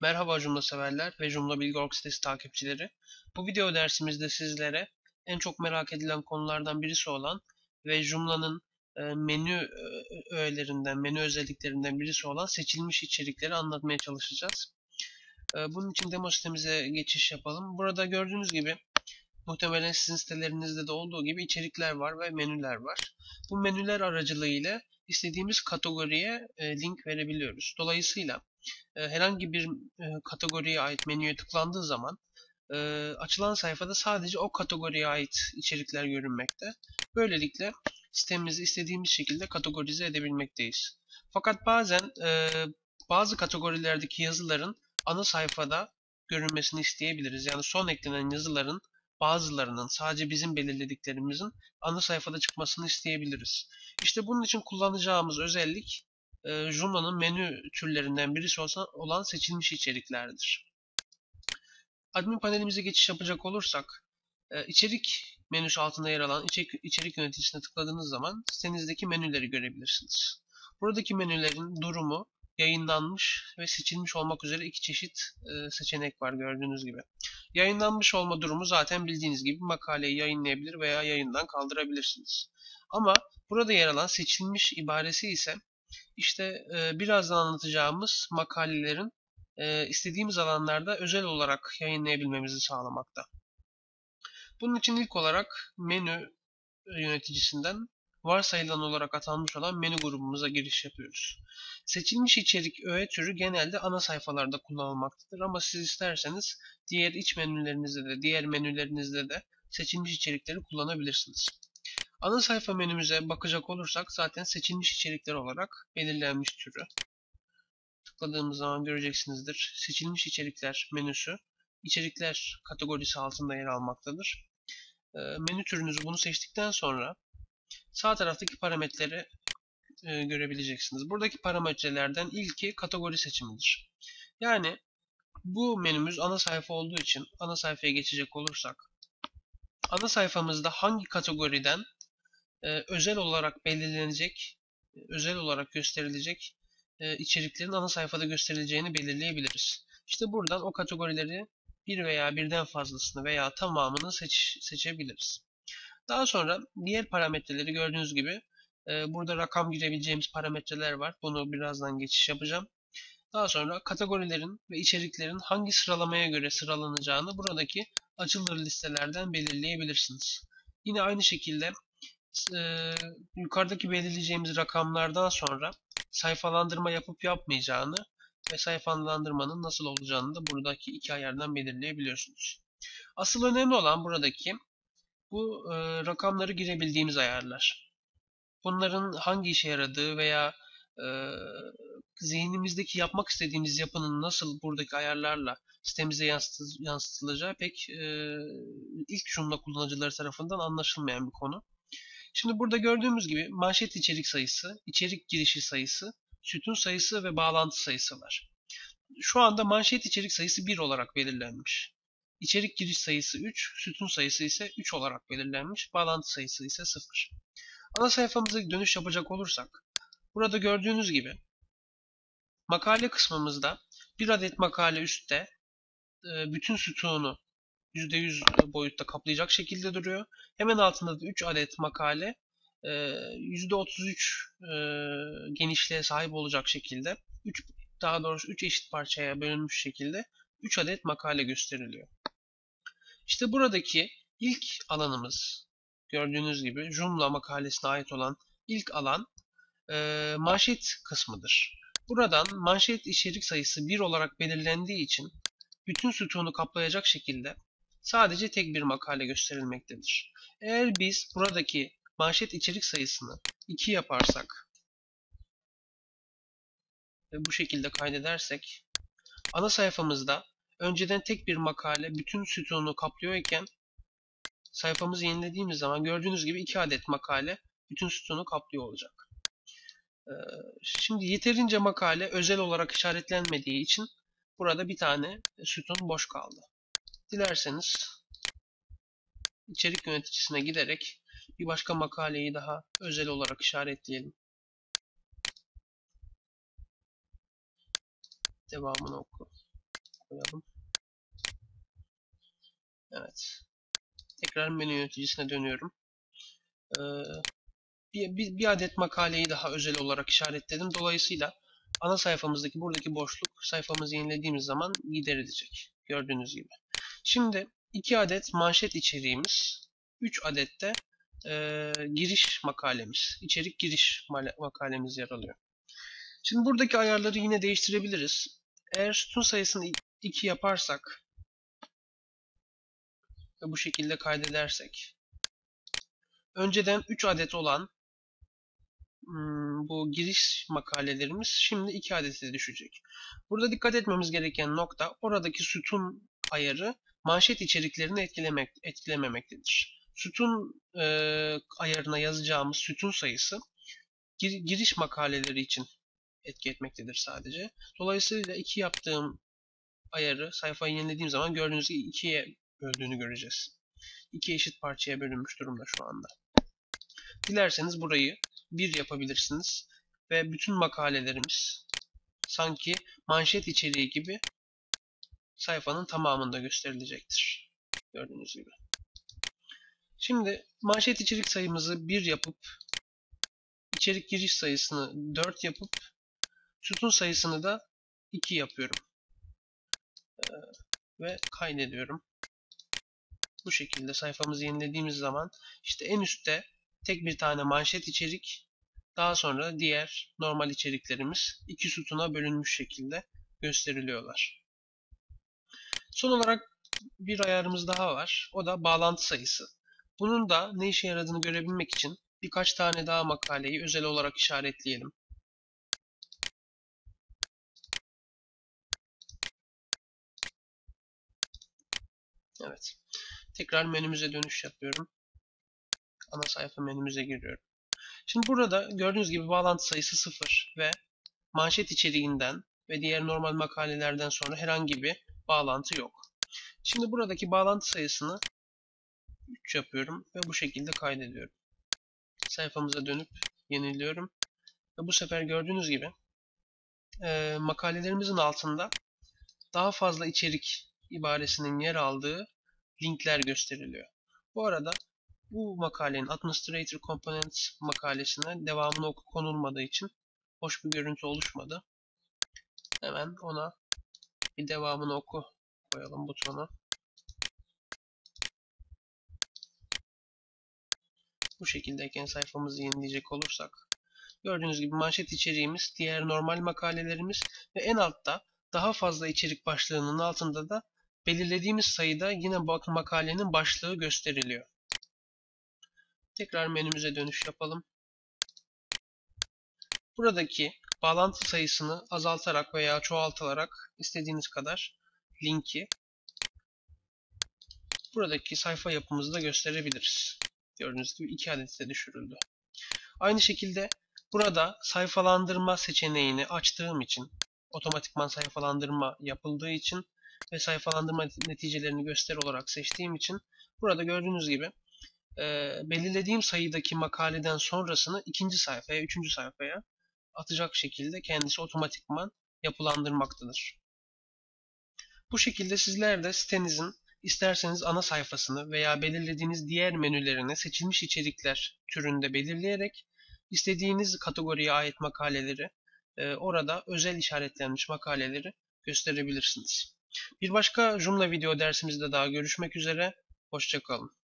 Merhaba Joomla severler ve Joomla Bilgi Org sitesi takipçileri. Bu video dersimizde sizlere en çok merak edilen konulardan birisi olan ve Joomla'nın e, menü e, öğelerinden, menü özelliklerinden birisi olan seçilmiş içerikleri anlatmaya çalışacağız. E, bunun için demo sitemize geçiş yapalım. Burada gördüğünüz gibi muhtemelen sizin sitelerinizde de olduğu gibi içerikler var ve menüler var. Bu menüler aracılığıyla istediğimiz kategoriye link verebiliyoruz. Dolayısıyla herhangi bir kategoriye ait menüye tıklandığı zaman açılan sayfada sadece o kategoriye ait içerikler görünmekte. Böylelikle sitemizi istediğimiz şekilde kategorize edebilmekteyiz. Fakat bazen bazı kategorilerdeki yazıların ana sayfada görünmesini isteyebiliriz. Yani son eklenen yazıların bazılarının sadece bizim belirlediklerimizin ana sayfada çıkmasını isteyebiliriz. İşte bunun için kullanacağımız özellik e, Joomla'nın menü türlerinden birisi olsa, olan seçilmiş içeriklerdir. Admin panelimize geçiş yapacak olursak, e, içerik menüsü altında yer alan içerik, içerik yöneticisine tıkladığınız zaman sitenizdeki menüleri görebilirsiniz. Buradaki menülerin durumu yayınlanmış ve seçilmiş olmak üzere iki çeşit e, seçenek var gördüğünüz gibi. Yayınlanmış olma durumu zaten bildiğiniz gibi makaleyi yayınlayabilir veya yayından kaldırabilirsiniz. Ama burada yer alan seçilmiş ibaresi ise işte e, birazdan anlatacağımız makalelerin e, istediğimiz alanlarda özel olarak yayınlayabilmemizi sağlamakta. Bunun için ilk olarak menü yöneticisinden varsayılan olarak atanmış olan menü grubumuza giriş yapıyoruz. Seçilmiş içerik öğe türü genelde ana sayfalarda kullanılmaktadır ama siz isterseniz diğer iç menülerinizde de diğer menülerinizde de seçilmiş içerikleri kullanabilirsiniz. Ana sayfa menümüze bakacak olursak zaten seçilmiş içerikler olarak belirlenmiş türü. Tıkladığımız zaman göreceksinizdir. Seçilmiş içerikler menüsü içerikler kategorisi altında yer almaktadır. Ee, menü türünüzü bunu seçtikten sonra sağ taraftaki parametreleri e, görebileceksiniz. Buradaki parametrelerden ilki kategori seçimidir. Yani bu menümüz ana sayfa olduğu için ana sayfaya geçecek olursak ana sayfamızda hangi kategoriden e, özel olarak belirlenecek, e, özel olarak gösterilecek e, içeriklerin ana sayfada gösterileceğini belirleyebiliriz. İşte buradan o kategorileri bir veya birden fazlasını veya tamamını seç, seçebiliriz. Daha sonra diğer parametreleri gördüğünüz gibi e, burada rakam girebileceğimiz parametreler var. Bunu birazdan geçiş yapacağım. Daha sonra kategorilerin ve içeriklerin hangi sıralamaya göre sıralanacağını buradaki açılır listelerden belirleyebilirsiniz. Yine aynı şekilde yukarıdaki belirleyeceğimiz rakamlardan sonra sayfalandırma yapıp yapmayacağını ve sayfalandırmanın nasıl olacağını da buradaki iki ayardan belirleyebiliyorsunuz. Asıl önemli olan buradaki bu rakamları girebildiğimiz ayarlar. Bunların hangi işe yaradığı veya zihnimizdeki yapmak istediğimiz yapının nasıl buradaki ayarlarla sitemize yansıtılacağı pek ilk Joomla kullanıcıları tarafından anlaşılmayan bir konu. Şimdi burada gördüğümüz gibi manşet içerik sayısı, içerik girişi sayısı, sütun sayısı ve bağlantı sayısı var. Şu anda manşet içerik sayısı 1 olarak belirlenmiş. İçerik giriş sayısı 3, sütun sayısı ise 3 olarak belirlenmiş, bağlantı sayısı ise 0. Ana sayfamıza dönüş yapacak olursak, burada gördüğünüz gibi makale kısmımızda bir adet makale üstte e, bütün sütunu %100 boyutta kaplayacak şekilde duruyor. Hemen altında da 3 adet makale %33 e, e, genişliğe sahip olacak şekilde 3 daha doğrusu 3 eşit parçaya bölünmüş şekilde 3 adet makale gösteriliyor. İşte buradaki ilk alanımız gördüğünüz gibi Joomla makalesine ait olan ilk alan e, manşet kısmıdır. Buradan manşet içerik sayısı 1 olarak belirlendiği için bütün sütunu kaplayacak şekilde sadece tek bir makale gösterilmektedir. Eğer biz buradaki manşet içerik sayısını 2 yaparsak ve bu şekilde kaydedersek ana sayfamızda önceden tek bir makale bütün sütunu kaplıyor iken sayfamızı yenilediğimiz zaman gördüğünüz gibi 2 adet makale bütün sütunu kaplıyor olacak. Ee, şimdi yeterince makale özel olarak işaretlenmediği için burada bir tane sütun boş kaldı. Dilerseniz içerik yöneticisine giderek bir başka makaleyi daha özel olarak işaretleyelim. Devamını oku. koyalım. Evet. Tekrar menü yöneticisine dönüyorum. Ee, bir, bir, bir adet makaleyi daha özel olarak işaretledim. Dolayısıyla ana sayfamızdaki buradaki boşluk sayfamızı yenilediğimiz zaman giderilecek. Gördüğünüz gibi. Şimdi 2 adet manşet içeriğimiz, 3 adet de e, giriş makalemiz, içerik giriş makalemiz yer alıyor. Şimdi buradaki ayarları yine değiştirebiliriz. Eğer sütun sayısını 2 yaparsak ve bu şekilde kaydedersek önceden 3 adet olan hmm, bu giriş makalelerimiz şimdi 2 adete düşecek. Burada dikkat etmemiz gereken nokta oradaki sütun ayarı manşet içeriklerini etkilemek, etkilememektedir. Sütun e, ayarına yazacağımız sütun sayısı gir, giriş makaleleri için etki etmektedir sadece. Dolayısıyla 2 yaptığım ayarı sayfayı yenilediğim zaman gördüğünüz gibi 2'ye böldüğünü göreceğiz. İki eşit parçaya bölünmüş durumda şu anda. Dilerseniz burayı bir yapabilirsiniz ve bütün makalelerimiz sanki manşet içeriği gibi sayfanın tamamında gösterilecektir. Gördüğünüz gibi. Şimdi manşet içerik sayımızı 1 yapıp içerik giriş sayısını 4 yapıp sütun sayısını da 2 yapıyorum. Ee, ve kaydediyorum. Bu şekilde sayfamızı yenilediğimiz zaman işte en üstte tek bir tane manşet içerik daha sonra diğer normal içeriklerimiz iki sütuna bölünmüş şekilde gösteriliyorlar. Son olarak bir ayarımız daha var. O da bağlantı sayısı. Bunun da ne işe yaradığını görebilmek için birkaç tane daha makaleyi özel olarak işaretleyelim. Evet. Tekrar menümüze dönüş yapıyorum. Ana sayfa menümüze giriyorum. Şimdi burada gördüğünüz gibi bağlantı sayısı 0 ve manşet içeriğinden ve diğer normal makalelerden sonra herhangi bir bağlantı yok. Şimdi buradaki bağlantı sayısını 3 yapıyorum ve bu şekilde kaydediyorum. Sayfamıza dönüp yeniliyorum. Ve bu sefer gördüğünüz gibi e, makalelerimizin altında daha fazla içerik ibaresinin yer aldığı linkler gösteriliyor. Bu arada bu makalenin Administrator Components makalesine devamını oku konulmadığı için hoş bir görüntü oluşmadı. Hemen ona bir devamını oku koyalım butonu. Bu şekildeyken sayfamızı yenileyecek olursak gördüğünüz gibi manşet içeriğimiz, diğer normal makalelerimiz ve en altta daha fazla içerik başlığının altında da belirlediğimiz sayıda yine bak makalenin başlığı gösteriliyor. Tekrar menümüze dönüş yapalım. Buradaki bağlantı sayısını azaltarak veya çoğaltarak istediğiniz kadar linki buradaki sayfa yapımızda gösterebiliriz. Gördüğünüz gibi iki adet de düşürüldü. Aynı şekilde burada sayfalandırma seçeneğini açtığım için otomatikman sayfalandırma yapıldığı için ve sayfalandırma neticelerini göster olarak seçtiğim için burada gördüğünüz gibi e, belirlediğim sayıdaki makaleden sonrasını ikinci sayfaya, üçüncü sayfaya atacak şekilde kendisi otomatikman yapılandırmaktadır. Bu şekilde sizler de sitenizin isterseniz ana sayfasını veya belirlediğiniz diğer menülerini seçilmiş içerikler türünde belirleyerek istediğiniz kategoriye ait makaleleri e, orada özel işaretlenmiş makaleleri gösterebilirsiniz. Bir başka Joomla video dersimizde daha görüşmek üzere. Hoşçakalın.